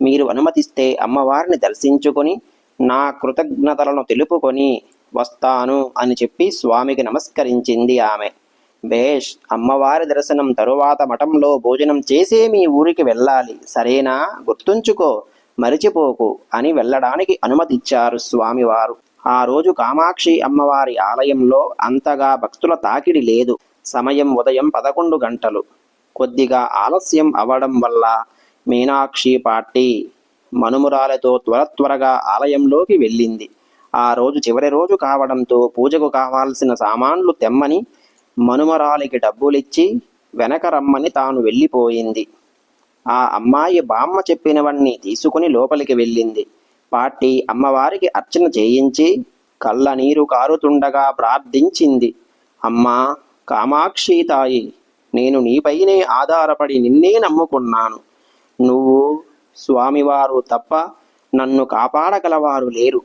మీరు అనుమతిస్తే అమ్మవారిని దర్శించుకొని నా కృతజ్ఞతలను తెలుపుకొని వస్తాను అని చెప్పి స్వామికి నమస్కరించింది ఆమె. భేష్ అమ్మవారి దర్శనం తరువాత మఠంలో భోజనం చేసే మీ ఊరికి వెళ్ళాలి. సరేనా? గుర్తుంచుకో. మరిచిపోకు అని వెళ్ళడానికి అనుమతిచ్చారు స్వామివారు. ఆ రోజు కామాక్షి అమ్మవారి ఆలయంలో అంతగా భక్తుల తాకిడి లేదు. సమయం ఉదయం పదకొండు గంటలు. కొద్దిగా ఆలస్యం అవడం వల్ల మీనాక్షి పార్టీ మనుమురాలతో త్వర త్వరగా ఆలయంలోకి వెళ్ళింది. ఆ రోజు చివరి రోజు కావడంతో పూజకు కావాల్సిన సామాన్లు తెమ్మని మనుమరాలికి డబ్బులిచ్చి వెనక రమ్మని తాను వెళ్ళిపోయింది. ఆ అమ్మాయి బామ్మ చెప్పినవన్నీ తీసుకుని లోపలికి వెళ్ళింది. పార్టీ అమ్మవారికి అర్చన చేయించి కళ్ళ నీరు కారుతుండగా ప్రార్థించింది. అమ్మా కామాక్షి తాయి నేను నీపైనే ఆధారపడి నిన్నే నమ్ముకున్నాను. నువ్వు స్వామివారు తప్ప నన్ను కాపాడగలవారు లేరు.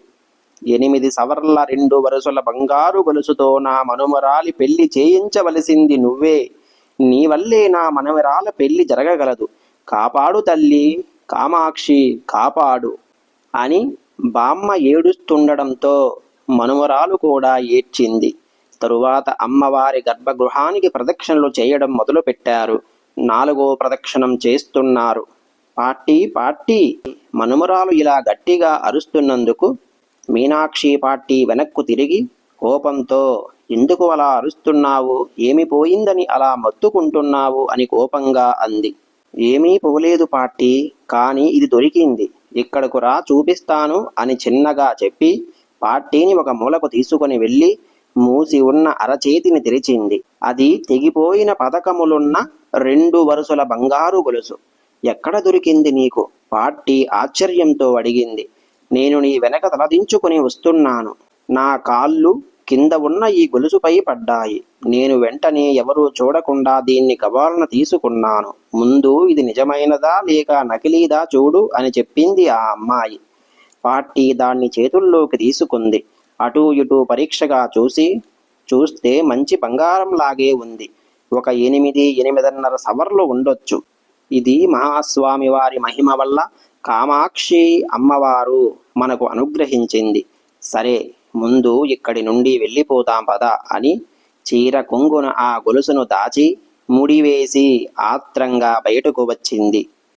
ఎనిమిది సవర్ల రెండు వరుసల బంగారు గొలుసుతో నా మనుమరాలి పెళ్ళి చేయించవలసింది నువ్వే. నీ వల్లే నా మనవరాల పెళ్ళి జరగగలదు. కాపాడు తల్లి కామాక్షి కాపాడు అని బామ్మ ఏడుస్తుండడంతో మనుమరాలు కూడా ఏడ్చింది. తరువాత అమ్మవారి గర్భగృహానికి ప్రదక్షిణలు చేయడం మొదలుపెట్టారు. నాలుగో ప్రదక్షిణం చేస్తున్నారు. Party party. మనుమరాలు ఇలా గట్టిగా అరుస్తున్నందుకు మీనాక్షి పార్టీ వెనక్కు తిరిగి కోపంతో ఎందుకు అలా అరుస్తున్నావు? ఏమి పోయిందని అలా మత్తుకుంటున్నావు? అని కోపంగా అంది. ఏమీ పోలేదు పార్టీ కానీ ఇది దొరికింది. ఇక్కడకు రా చూపిస్తాను అని చిన్నగా చెప్పి పార్టీని ఒక మూలకు తీసుకొని వెళ్ళి మూసి ఉన్న అరచేతిని తెరిచింది. అది తెగిపోయిన పథకములున్న రెండు వరుసల బంగారు గొలుసు. ఎక్కడ దొరికింది నీకు? పార్టీ ఆశ్చర్యంతో అడిగింది. నేను నీ వెనక తలదించుకుని వస్తున్నాను. నా కాళ్ళు కింద ఉన్న ఈ గొలుసుపై పడ్డాయి. నేను వెంటనే ఎవరూ చూడకుండా దీన్ని కవాలన తీసుకున్నాను. ముందు ఇది నిజమైనదా లేక నకిలీదా చూడు అని చెప్పింది ఆ అమ్మాయి. పార్టీ దాన్ని చేతుల్లోకి తీసుకుంది. అటూ ఇటూ పరీక్షగా చూసి చూస్తే మంచి బంగారం లాగే ఉంది. ఒక ఎనిమిది ఎనిమిదిన్నర సవర్లు ఉండొచ్చు. ఇది మహాస్వామి వారి మహిమ వల్ల కామాక్షి అమ్మవారు మనకు అనుగ్రహించింది. సరే ముందు ఇక్కడి నుండి వెళ్ళిపోతాం పద అని చీర కొంగున ఆ గొలుసును దాచి ముడివేసి ఆత్రంగా బయటకు వచ్చింది.